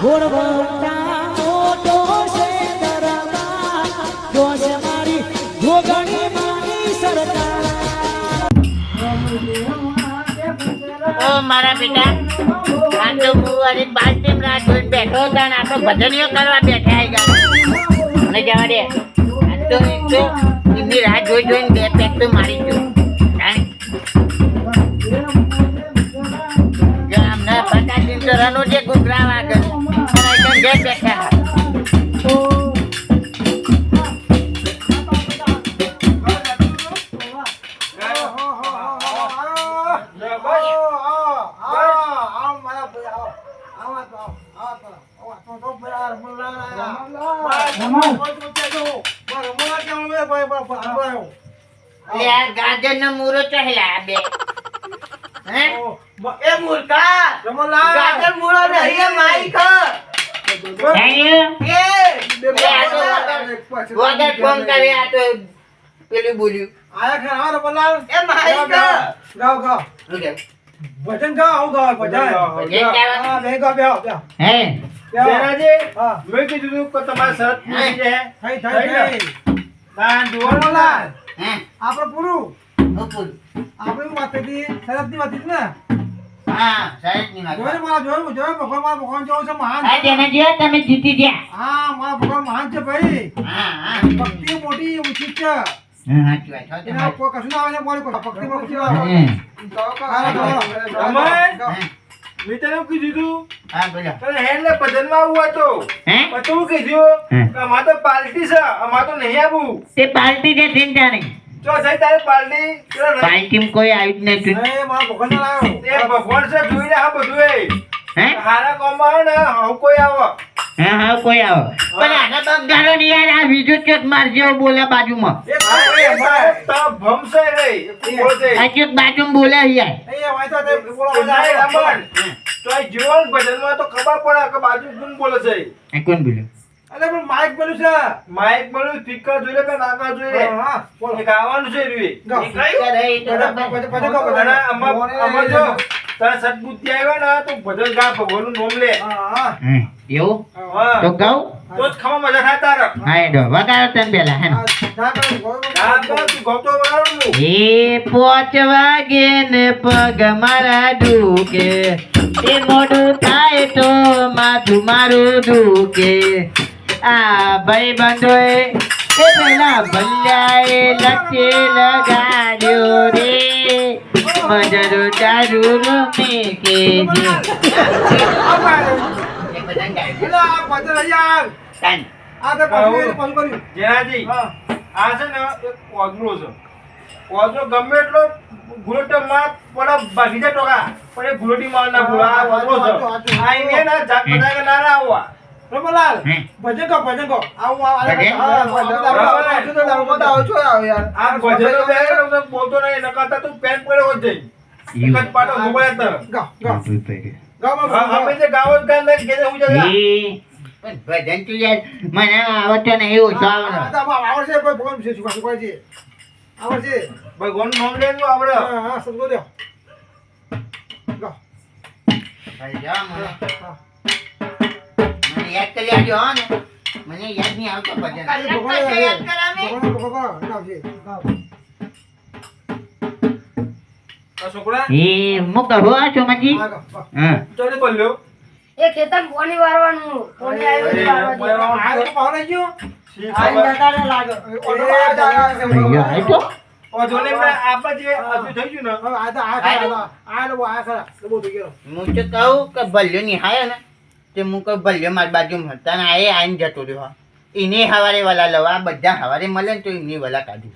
ઘોડવંટા મારી માની બેટા, આ તો હું અને બાર ટીમ રાહ જોઈને બેઠો હતા ને, આ ભજનીઓ કરવા બેઠા આવી ગયા અને જવા દે. એમની રાહ જોઈ જોઈને બે પેક તો મારી ગયો. જો આમને પચાસ દિન તો રનો છે જઈ બેઠા ગાજર નો મૂરો ચહેલા બે હે એ મૂર્ખા ગાજર મૂળો નહીં એ માઈક જાણ્યું? એ આ તો વગર- વગર ફોન કરે આ તો પેલું બોલ્યું. એ માઈક શું કે? ભજન ગાઓ આવું ગાઓ ભજન ભજન. ગાવાનું? હા બે ગાઓ બેહો. બેહો. હે. હા. મેં કીધું કે તમારે શરત પૂરી છે થઈ થઈ થઈ તાન જોવાનું હે? આપણે પૂરું. હું આપણે વાત હતી શરતની વાત હતી ને? હા ની તમે જીતી ગયા. હા મારા ભગવાન મહાન છે ભાઈ. ભક્તિ મોટી ઉચિત છે. સાચી વાત હો. એના કોઈ કશું ના આવે ને બોલે કોઈ ભક્તિ માં આવે હે. હા, ગાઓ, ગાઓ, રમણ? ગાઓ. હે. મેં તને એવું કીધું તું. હા બોલો. તને હેડ ભજનમાં આવવું હતું હે? પણ તું કીધું કે અમાર તો પાર્ટી છે અમાર તો નહીં આવું. તે પાર્ટી છે ચિંતા નહીં જો થઈ તારે પાર્ટી કોઈ આવી જ નથી. એ મારા ભગવાન લાવ્યો એ ભગવાન છે જોઈને આ બધું એ હે? હારા કોમ આવે ને હું કોઈ આવો. હા હા કોઈ આવો. પણ આના બગડાનો નહીં યાર આ બીજું ચોક મારજો બોલે બાજુમાં. આ એ અમારે એ ચોક બાજુમાં બોલે યાર. એ વાંચો તે બોલો તો નાય બધા રમણ. તો આ જીવન ભજનમાં તો ખબર પડે કે બાજુ કોણ બોલે છે. આ કોણ બોલ્યું અરે પણ માઇક બોલું છે. માઇક બોલું સ્પીકર જોઈ લે કે નાકા જોઈ લે હા, બોલો. એ ગાવાનું છે. એ એ ભજન ગાઓ, ભજન. અને આમાં આમાં જો. તારે સદબુદ્ધિ આવ્યો ને તો ભજન ગા ભગવાનનું નામ લે. એવું. તો ગાઉં તો જ ખાવા મજા થાય તારે. હા એ ડો વગાડો તને પેલા હે. એ પોચ વાગે ને પગ મારા દુકે એ મોઢું થાય તો માથું મારું દુકે આ ભાઈ બંધોએ એ પેલા ભલ્યાએ લચે લગાડ્યો રે? મજરો ચારુ રમે કે. જેનાજી, હા. આ છે ને એક ઓદરો છે. ઓદરો ગમે એટલો ગુલોટો માં પડે ભાગી ટોકા. પણ એ ગુલોટી માં ના ભૂલા આ ઓદરો છે. આ એને ના જાત બધા ના ના આવવા. રમણલાલ, હે. ભજન ગાઓ, ભજન ગાઓ. આવું તો તો આવો છો યાર, યાર. આ ભજનો બે બોલતો નહીં નકાતા તું પેન પડે જ જઈ એક જ પાટો મોબાઈલ તર ગા ગા ગા. અમે જે ગાવો ગાન લઈને ઘેરે હું જતા ભજન તું યાર મને આવડતો નહીં આવડે આવડશે, કોઈ ભગવાન શું છે? આવડશે. ભગવાન નામ લેજો આવડે હા, હા, સદગુરુ દ્યો. ભાઈ જા મને. મને યાદ કરી આવજો હો ને. મને યાદ નહીં આવતો ભજન. યાદ. આ છોકરા? એ ચોમાજી હા, ગાઓ, ગાઓ. હા ચોરી બોલ્યો. એ ખેતર પોણી વારવાનું? પોણી આવ્યું અરે, આ તો ભાવ ગયો. આ ખબર? લાગે. એ ભગવાન- અయ్యో ઓ જોને મેં આપણે જે હજુ થઈ ગયું ને? આ તો આ આ લોકો આ ખરા. બહુ થઈ ગયો. હું તો કહું કે ભલ્યો નિહાયો ને. તે હું કહું ભલ્યો મારી બાજુ મળતા ને આ આઈને જતો રહ્યો. હા. એને હવારે વલા લવા બધા હવારે મળે ને તો એમની વલા કાઢું.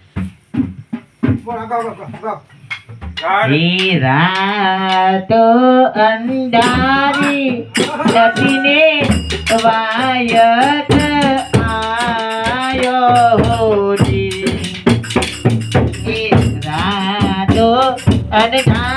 રાતો અંધારી લખીને વાયક આયો હોરી. એ રાતો અંધારી.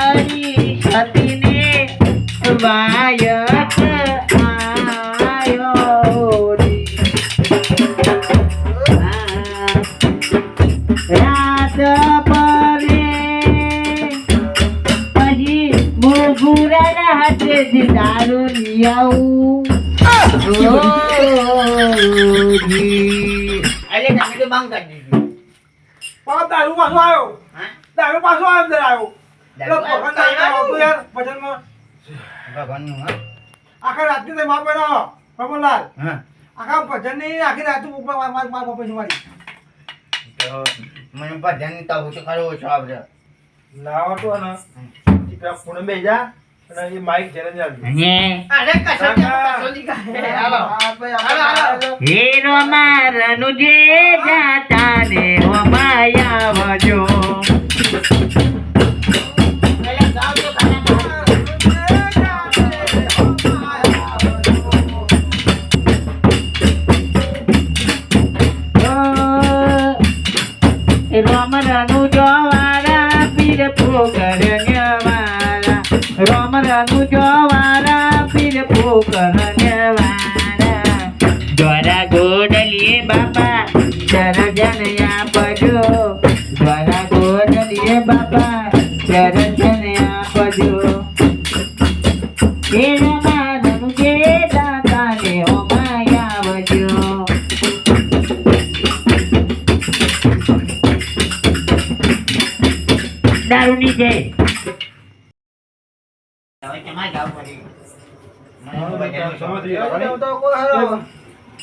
પછી મોગુરાના હાથેથી દારૂ લઈ આવું અરે તમે તો બંધ કરી દીધું પણ દારૂ પાછો આવ્યો? દારૂ પાછો અંદર આવ્યો એટલે દારૂ ભગવાન દારૂ આવતું યાર ભજનમાં ભગવાનનું, હા? આખા રાતની તે માપ પ્રમોદલાલ. આખા ભજનની આખી રાત માર મને ભજન તો. લાવો તો ને ચીકરા ખૂણે જા અને એ માઈક ચેલેન્જ આવજો અરે કશો કશો નહીં કાંઈ. હાલો. હાલો, હાલો. હીરો મારનું જે જાતા રોમરનું જોવારા પીર પોકર ન્યવારા દ્વારા ગોડલીએ બાપા. ચરજન આપજો દ્વારા ગોડલીએ બાપા. ચરજન આપજો હે રમાનું જે દાતા ને ઓમાયા આવજો. દારૂની જય હવે તમારે ગાવું પડે. મને ભજન સમજી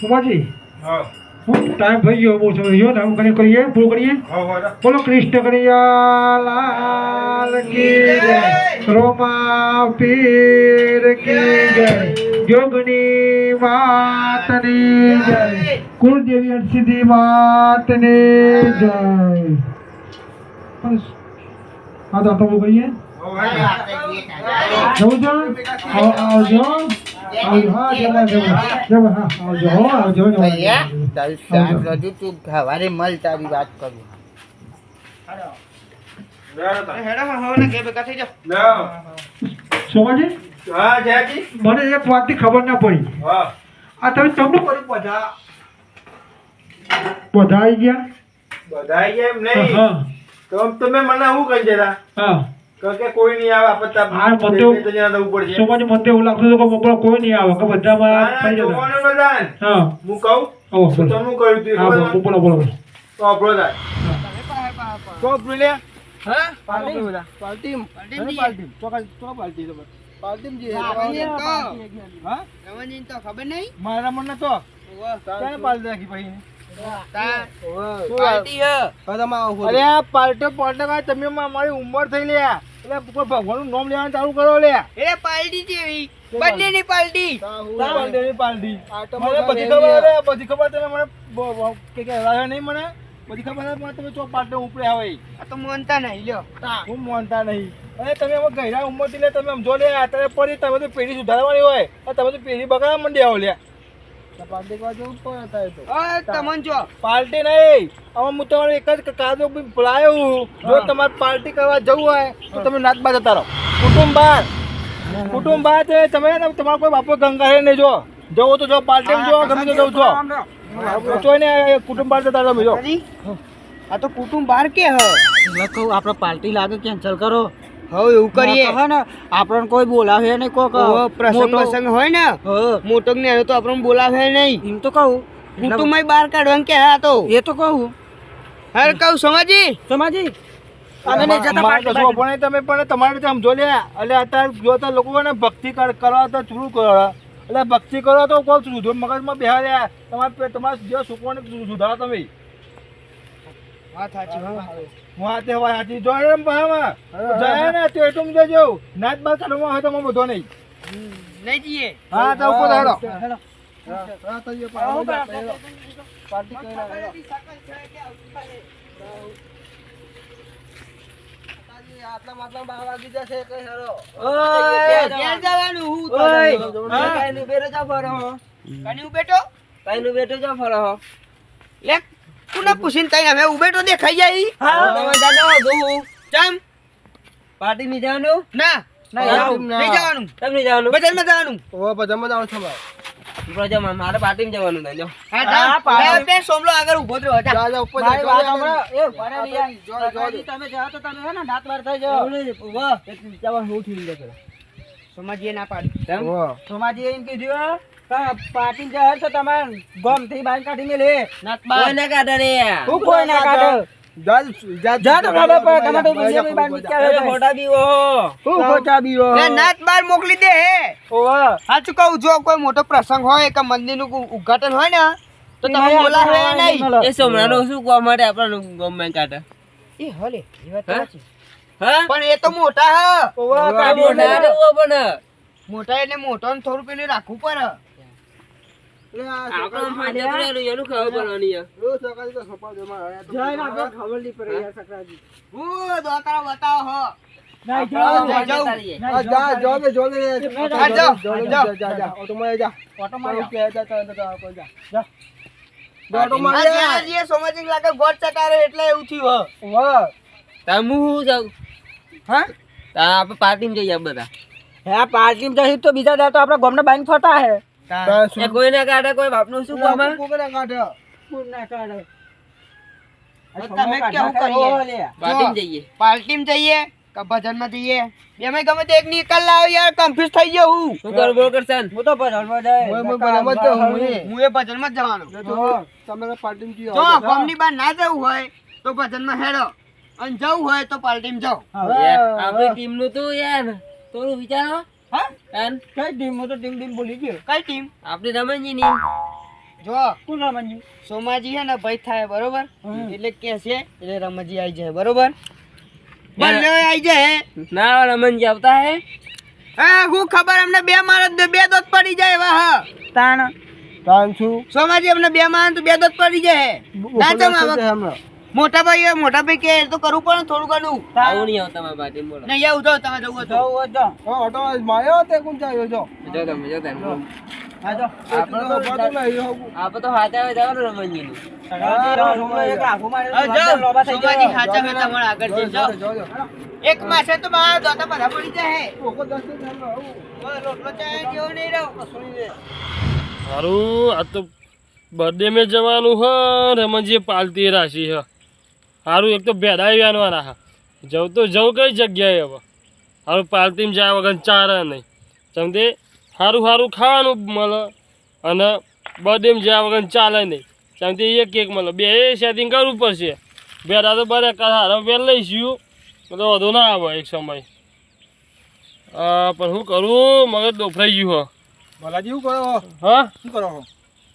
સુભાજી હા. હું ટાઈમ થઈ ગયો બહુ સમય ગયો ટાઈમ કરી કરીએ? પૂરું કરીએ? હા હા બોલો કૃષ્ણ કનૈયા લાલ કી જય. રોમા પીર કી જય. જોગની માતની જય. કુળદેવી હરસિદ્ધિ માતની જય. બસ. હા તો આપણે પૂરું કરીએ. જવું છો? આવ- આવજો સવારે મળ તારી વાત કરું. સોમાજી હા જયાજી મને એક વાતની ખબર ના પડી. હા. આ તમે તમને પડી બધા? બધા આવી ગયા? બધા ગયા એમ નહીં. હા તો તમે મને શું કહી દેતા હા. કે કોઈ નહીં આવે આપતા હા, મને તો- સોમાજી મને તો એવું લાગતું હતું કે કોઈ નહીં આવે કે બધામાં ના, ના, થઈ જતા. જોવાનું બધા ને. હા. હું કહું? તો તમે કહ્યું તું હા બોલો બોલો. તો આપણો થાય તો પેલે પાર્ટી પાર્ટી પાર્ટી ચોકા પાર્ટી તો. પાર્ટી જે હા ખબર નહીં? મારા મન તો. પાર્ટી રાખી ભાઈ પાર્ટી હે. પાર્ટી પાર્ટી તમે અમારી મારી ઉંમર થઈ લ્યા. એટલે કોઈ ભગવાનનું નામ લેવાનું ચાલુ કરો લે. એ પાલડી જેવી. બંનેની પાર્ટી પાર્ટી પાલડી. મને બધી ખબર અરે બધી ખબર તમે મને કે કે હરાવ્યા નહીં મને? બધી ખબર છે, પણ તમે ચો પાર્ટી ઉપરે આવે આ તો માનતા નહીં લ્યો. હું. માનતા નહીં. અને તમે હવે ગયડા ઉંમરથી લે તમે સમજો જો લે અત્યારે પડી તમે તો પેઢી સુધારવાની હોય. તમે તો પેઢી બગાડવા માંડી આવો લ્યા. પાર્ટી કરવા જવું પડે અત્યારે તો. અ તમન જો. પાર્ટી નહીં. હવે હું તમારે એક જ કાદો બી બોલાયો હું. જો તમારે પાર્ટી કરવા જવું હોય તો તમે નાચ જતા રહો કુટુંબ બહાર કુટુંબ બહાર છે તમે તમારો કોઈ બાપો ગંગા હે નહીં જો. જવો તો જો પાર્ટી જો ગમે તો જવું છો જો ને કુટુંબ બહાર જતા રહો જો. આ તો કુટુંબ બાર કે હ? કહું આપણે પાર્ટી લાગે કેન્સલ કરો. હવે એવું કરીએ. ને આપણને કોઈ બોલાવે નહીં કોક. પ્રસંગ પ્રસંગ હોય ને મોટો ને તો આપણને બોલાવે નહીં. એમ તો કહું. કુટુંબ બહાર કાઢવાનું કે હા તો. એ તો કહું. હર કહું સમાજી. સમાજી તમે પણ તમારે સમજો લે. એટલે અત્યારે જો તો લોકો ને ભક્તિ કર- કરવા તો ચૂરું કરો એટલે ભક્તિ કરો તો કોઈ સુધો મગજમાં બેહા તમારે તમારે જે સુકવાને સુધારો તમે. વાત સાચી હું. આ તહેવાર હાથી જો એટલું તો ઉભેટો કની જા ફરો લે. કોને પૂછીને તઈ હવે ઉભેટો દેખાઈ જાય ચમ પાર્ટી નહીં જવાનું? ના. નહીં નહીં જવાનું. નહીં જવાનું? બજારમાં જવાનું. ઓ બધામાં જવાનું છે ભાઈ. મારે પાર્ટીમાં જવાનું નહીં હા હા, જા પાડો. બે બે સોમલો આગળ ઊભો થયો જા. જા જા ઉપર મારી વાત સાંભળો. એ ઊભા રહો ને યાર. કાકાજી, તમે જાઓ તો તમે હે ને દાંત બાર થઈ જાઓ. એક જવાન હું થઈને જતો. ના પાડી. સમાજે એમ કીધું હે. પાટી જાય તો તમારે ગમથી બહાર કાઢી મેલે. કોઈને કાઢે રે. હું કોઈ ના કાઢે. બાર કોઈ મોટો પ્રસંગ હોય કે મંદિરનું ઉદઘાટન હોય ને તો તમે બોલાવે નહીં. એ સોમનાનો શું કહો માટે આપણને ગવર્મેન્ટ કાઢે? એ હલે હા? પણ એ તો મોટા હ. મોટા એટલે મોટો ને થોડું પેલું રાખવું પડે. પાર્ટી માં જઈએ સોમાજિક લાગે ગોટ ચટારે એટલે એવું થયું હ. જાઉં? હા? આપડે પાર્ટી પાર્ટીમાં જઈએ બધા. હા પાર્ટીમાં જઈ તો બીજા દાડો ગોમ ના બાઈન ફરતા હે. એ કોઈને કાઢે કોઈ બાપનું શું કામ હે? કોકરા કાઢે. પૂર ના કાઢે તમે કેવું કરીએ? પાર્ટીમાં જઈએ. પાર્ટીમાં જઈએ કે ભજનમાં જઈએ? એમાં ગમે તે એક નીકળ લાવ યાર કન્ફ્યુઝ થઈ ગયો હું. શું કરું બોલ કરશન? હું તો ભજનમાં જાય હું હું બરાબર હું એ. ભજનમાં જવાનો. તમે પાર્ટી માં જો ગામની બહાર ના જવું હોય તો ભજનમાં હેડો. અને જવું હોય તો પાર્ટીમ જાઓ. યાર, આપણી ટીમનું તું યાર થોડું વિચારો. હા? એમ કઈ ટીમ હું તો ટીમ ટીમ બોલી ગયો. કઈ ટીમ આપણી રમણજી ની. જો કોણ રમણજી? સોમાજી હે ને ભાઈ થાય બરોબર? એટલે કે છે એટલે રમણજી આવી જાય બરોબર? બલ્લે આવી જાય ના રમણજી આવતા હે. હા હું ખબર અમને બે માણસ બે દોત પડી જાય વાહ તાણ તાણ છું. સોમાજી અમને બે માણસ તો બે દોત પડી જાય ના મોટા ભાઈ મોટા ભાઈ કે તો કરવું પણ થોડું ઘણું. આવું નહીં આવતા મારા પાટી બોલો. નહીં આવું તમે જવું હોય તો હા ઓટો માયો તે કોણ જાયો જો જો તમે જો તમે આપણે તો હાથે આવે જવાનું રમણજી નું હા, જાઓ, સોમાજી હાચા હાચા મળે આગળ જઈને જાઓ. જો જો એક માસે તો મારા દોતા બધા પડી જાય રોટલો ચાય જેવો નહીં રહ્યો સારું આ તો બર્થડે મેં જવાનું હ રમણજી પાલતી રાશી હ. સારું એક તો ભેદાઈ વ્યાનવાના હા. જવું તો જવું કઈ જગ્યાએ હવે? સારું પાલતીમાં જાય વગર ચારે નહીં. સમજે સારું સારું ખાવાનું મળે અને બર્થડેમાં જાય વગર ચાલે નહીં. સમજે એક એક મળે. બે સેટિંગ કરવું પડશે. ભેડા તો બરે હારો વેલ લઈશું. તો વધુ ના આવે એક સમય. હા પણ શું કરું? મગજ દોફરાઈ ગયું ભલાજી શું કરો હા? શું કરો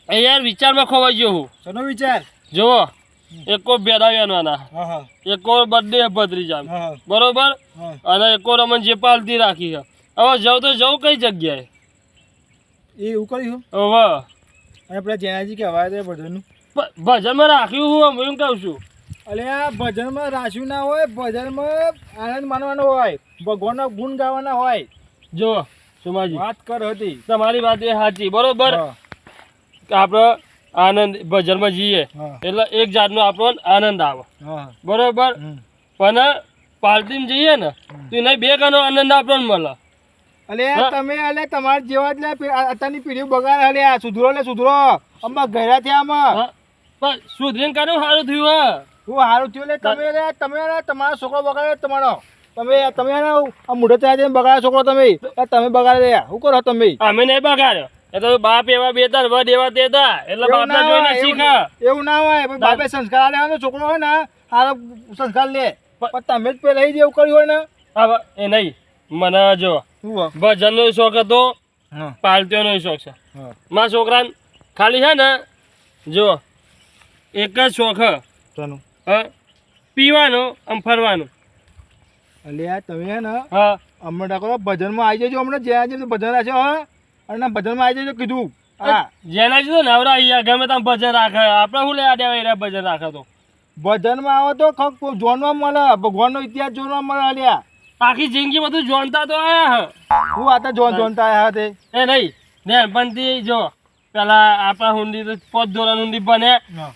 યાર વિચારમાં ખોવાઈ ગયો હું. શેનો વિચાર? જુઓ. એકો હા હા. એકો બર્થડે ભત્રીજા બરોબર? અને એકો રમણ જે પાલતી રાખી છે. હવે જવું તો જવું કઈ જગ્યાએ? એ એવું કર્યું? હવે. અને પેલા જેનાજી કે હવાય તે ભજનનું. ભજનમાં રાખ્યું હું હું એમ કહું છું. એટલે આ ભજનમાં રાખ્યું ના હોય ભજનમાં આનંદ માનવાનો હોય ભગવાનના ગુણ ગાવાના હોય. જો સુમાજી. વાત કર હતી. તમારી વાત એ સાચી બરોબર? આપણે આનંદ ભજનમાં જઈએ એટલે એક જાતનો આપણો આનંદ આવે. બરોબર. પણ પાર્ટીમાં જઈએ ને તો એને બે ગણો આનંદ આપણને મળે. અલે તમે અલે તમારા જેવા જ અત્યારની પેઢી બગાડ. અલે આ સુધરો લે સુધરો. આમાં ઘરા થયા આમાં પણ સુધરીને કાઢું સારું થયું હા? હું સારું થયું લે તમે તમે તમારો છોકરો બગાડ્યો તમારો. તમે તમે આ મોઢે ત્યાં જઈને બગાડ્યો છોકરો તમે. તમે બગાડે લે શું કરો તમે? અમે નહીં બગાડ્યો. એ તો બાપ એવા બે તાર વડ એવા તે એટલે બાપના ના જોઈને એવું- ના હોય. બાપે સંસ્કાર આલે. છોકરો હોય ને સારો સંસ્કાર લે. પણ તમે જ પેલા કર્યું હોય ને? હા એ નહીં. મને જો શું હોય? ભજનનો શોખ હતો પાલતીઓ નો શોખ છે. મારા છોકરા ખાલી છે ને જો એક જ શોખ હા. પીવાનો અને ફરવાનું. અલ્યા તમે હે ને હા. હમણાં ડાકો ભજનમાં આવી જજો હમણાં જ્યાં જે ભજન રાખે હા? અને ભજનમાં આવી જજો કીધું હા. જેના જીધું નવરા અહીંયા ગમે તમે ભજન રાખે. આપણે શું લેવા દેવા એના ભજન રાખે તો? ભજનમાં આવો તો ખક જોનવા મળે ભગવાનનો ઇતિહાસ જોનવા મળે અલ્યા આખી જિંદગી બધું જોનતા તો આયા હું. આ જોન જોનતા આયા તે એ નહીં નાનપણથી જો પેલા આપણા હુંડી તો પોત ધોરણ હુંડી બને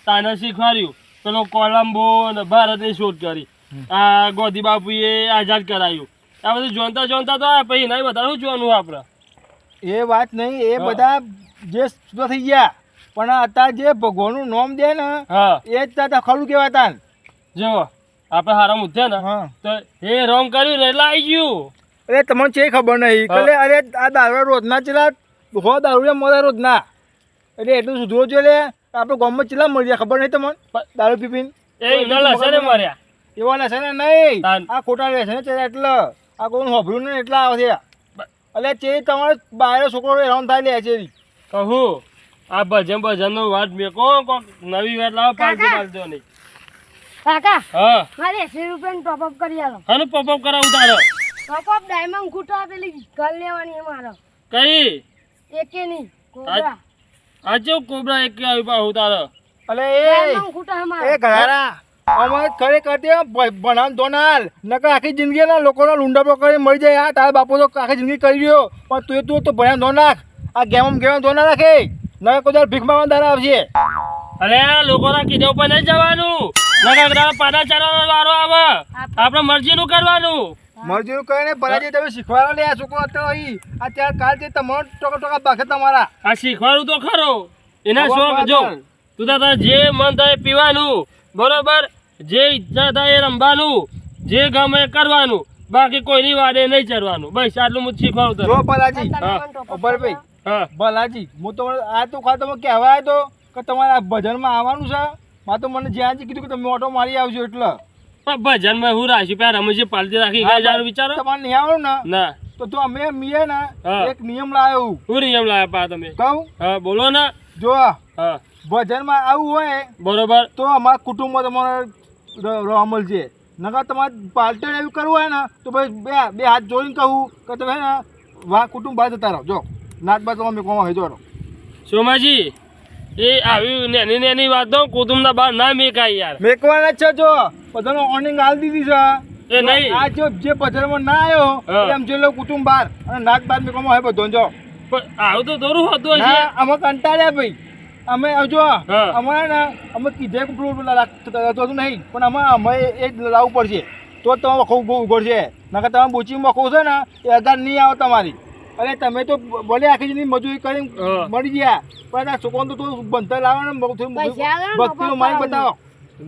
તાને શીખવાડ્યું. પેલો કોલંબો ને ભારતની શોધ કરી. આ ગોધી બાપુએ આઝાદ કરાયું. આ બધું જોનતા જોનતા તો આયા પછી નહીં બધા શું જોવાનું આપણે એ વાત નહીં એ બધા જે શુદ્ધ થઈ ગયા પણ અત્યારે જે ભગવાનનું નામ દે ને હા. એ જ ત્યાં ખરું કહેવાતા જો આપણે હારા મુદ્દે ને તો એ રોંગ કર્યું ને એટલે આવી ગયું. અરે તમને છે ખબર નહીં. એટલે અરે આ દારૂ રોજના ચલા હો દારૂ મોડા રોજ ના એટલે એટલું સુધરો લે આપણે ગામમાં ચલા મળી જાય ખબર નહીં તમને? દારૂ પીપીને? એ એમના ને મર્યા એવા લેશે ને નહીં. આ ખોટા લેશે ને એટલે. આ કોઈ હોભર્યું ને એટલા આવે છે. એટલે તે તમારે બહાર છોકરો હેરાન થાય લે છે કહું? આ ભજન ભજનનો વાત મેકો કોક નવી વાત લાવો પાલજો પાલજો નહીં. કાકા. હા. મારે એસી ટોપ અપ કરી આલો. હાનું પોપઅપ કરાવું ટોપ અપ ડાયમંડ ખૂટા પેલી ઘર લેવાની મારો કઈ? એકે નહીં કોબરા. આજે કોબરા એક આવ્યું પાછું તારો? અલે એ ડાયમંડ ખૂટા એ ઘરારા. અમે ખરેખર તે ભણાવ દોનાલ નકર આખી જિંદગી ના લોકોના લુંડા કરી મળી જાય. આ તારા બાપો તો આખી જિંદગી કરી રહ્યો. પણ તું તું તો ભણ્યા દો નાખ. આ ગેમ ગેમ દો ના રાખે. નકર કોઈ ભીખ માંગવા દારા આવશે. અરે લોકોના કીધે ઉપર નહીં જવાનું. નકર તારા પાડા ચારવાનો વારો આવે. આપણે મરજીનું કરવાનું. મજૂર કરીને પરાજય તમે શીખવાડો લે આ છોકરો અત્યારે આ કાલ તે તમારો ટોકા ટોકા બાકે તમારા. આ શીખવાડું તો ખરો. એના શોખ જો. તું તારા જે મન થાય પીવાનું. બરોબર? જે ઈચ્છા થાય એ રમવાનું જે ગમે એ કરવાનું બાકી કોઈની વાડે નહીં ચડવાનું. બસ આટલું હું શીખવાડું તને. જો ટોપઅપ ઉભર ભાઈ હા. બલાજી હું તો આ તો ખાતો તમે કહેવાય તો કે તમારે આ ભજનમાં આવવાનું છે? મા તો મને જ્યાં કીધું કે તમે ઓટો મારી આવજો એટલે. પણ ભજનમાં હું રાશી પેલા રમજી પાલતી રાખી ગયા જાણ વિચારો? તમારે નહીં આવવાનું ને? ના. તો તો અમે મીએ ને એક નિયમ લાવ્યો હું. નિયમ લાવ્યા પા તમે? કહું? હા બોલો ને. જો હા. ભજનમાં આવું હોય બરોબર. તો અમારા કુટુંબમાં તમારે ર- રહેવા મળશે નકર તમારે પાર્ટી એવું કરવું હોય ને તો ભાઈ બે બે હાથ જોડીને કહું કે તમે ને વા કુટુંબ બહાર જતા રહો. જો નાત બાદ તમે કોમાં હોય જો સોમાજી એ આવી નેની નેની વાતો કુટુંબના બહાર ના મેકાય યાર. મેકવાના છે જો. બધાનો ઓર્નિંગ આલી દીધી છે. એ નહીં. આ જો જે ભજનમાં ના આવ્યો. એમ જે લો કુટુંબ બહાર. અને નાત બાદ મેકવામાં હોય બધો જો. પણ આવું તો થોડું હતું હશે. આમાં અમે કંટાળ્યા ભાઈ. અમે જો અમારે ને અમે કીધે રાખતું નહીં પણ અમે અમે એ જ લાવવું પડશે. તો જ તમે વખો ઊભો ઉઘડશે. નકર તમે બુચી વખો છે ને એ હજાર નહીં આવે તમારી. અરે તમે તો ભલે આખી જિંદગી મજૂરી કરી મળી ગયા. પણ આ છોકરો તો તું ભણતર લાવે ને આવે ભક્તિનું માઇન્ડ બતાવો.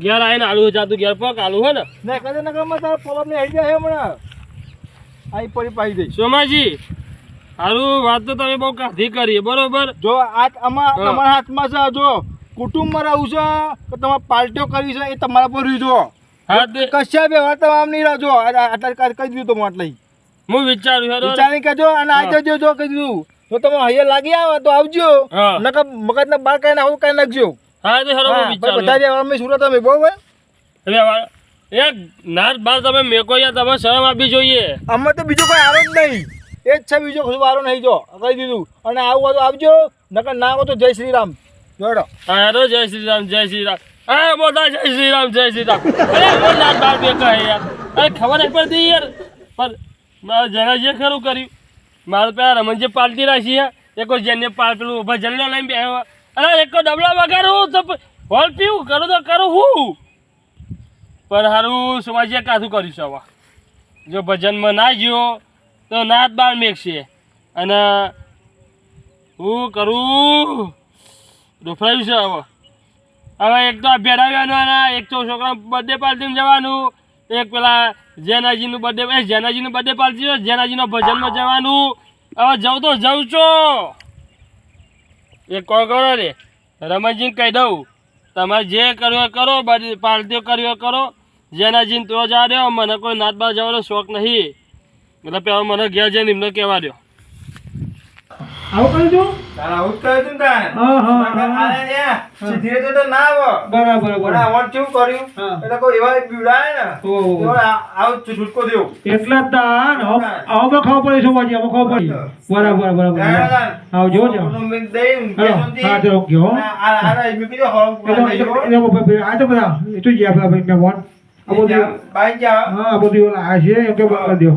ઘેર આવીને આલુ જાતું ઘેર પક આલુ હે ને? ને કદે નકર તારા પલબ ને હઈ જાય હમણાં. આઈ પડી પાઈ દઈ સોમાજી. હારું વાત તો તમે બહુ કાઢી કરી બરોબર? જો આ આમાં તમારા હાથમાં છે જો કુટુંબમાં રહું છે તો તમારે પાર્ટીઓ કરવી છે એ તમારા પર રહ્યું જો. હા કશા વ્યવહાર તમામ નહીં રાજો આટલા કહી દીધું તમે આટલા હું વિચારું વિચારી કહેજો અને આ હા. જજો જો કહી દીધું. જો તમે હૈયે લાગી આવે તો આવજો. નકર મગજ મગજના બાર કાઢી આવું કાઢી નાખજો. હા તો હરો બધા જે અમે સુરત એટલે વા- એક નાત બાર તમે મેકો યાર તમે શરમ આપી જોઈએ. અમે તો બીજો કોઈ આવે જ નહીં. એ જ છે બીજો કશું વારો નહીં જો. કહી દીધું. અને આવું હોય તો આવજો. નકર ના આવો તો જય શ્રી રામ જોડો. હા હેરો જય શ્રી રામ જય શ્રી રામ હા મોટા જય શ્રી રામ જય શ્રી રામ અરે મોટા બાર મેકા હે યાર. અરે, ખબર નહીં પડતી યાર. પણ મારા જરા જે ખરું કર્યું. મારું પેલા રમણજી પાલતી રાખી હે. એક જેને પાલ પેલું ભજન લઈને બેહ્યો અરે, એક ડબલા વગાડું તો હોલ પીવું? કરું તો કરું હું? પણ હારું, સમાજે કાથું કર્યું છે હવે. જો ભજનમાં ના ગયો તો નાત બાર મેકશે અને હું કરું? ડોફરાયું છે હવે. હવે એક તો આ ભેડાવ્યાનું અને એક તો છોકરા બર્થડે પાર્ટીમાં જવાનું. એક પેલા જેનાજીનું બર્થડે એ જેનાજીનું બર્થડે પાર્ટી છે, જેનાજીનો ભજનમાં જવાનું. હવે જવું તો જઉં છો. એક કોણ કરો રે? રમણજીને કહી દઉં. તમારે જે કર્યો કરો પાર્ટીઓ કરવી હોય કરો. જેનાજીને તો જા રહ્યો, મને કોઈ નાત બાર જવાનો શોખ નહીં. એટલે પેલા મને ગયા જઈને એમને કહેવા દો આવું કરી દઉં? તારે આવું જ કર્યું તું તારે. હા, હા, સીધી તો ના આવો. બરાબર પણ આમાં કેવું કર્યું? એટલે કોઈ એવા બીવડાવે ને. તો આવું છૂટકો દેવું. એટલા જ દાન હવે હવે ખાવ પડી વાજી હવે ખાવ પડે. બરાબર બરાબર. આવ જો જો. હા તો ગયો આ- આ એ તો ભાઈ- આ તો બધા એ તો જે આપણા ભાઈ વોટ. આ બધું બાઈ જા. હા બધું આ છે કે બરાબર દો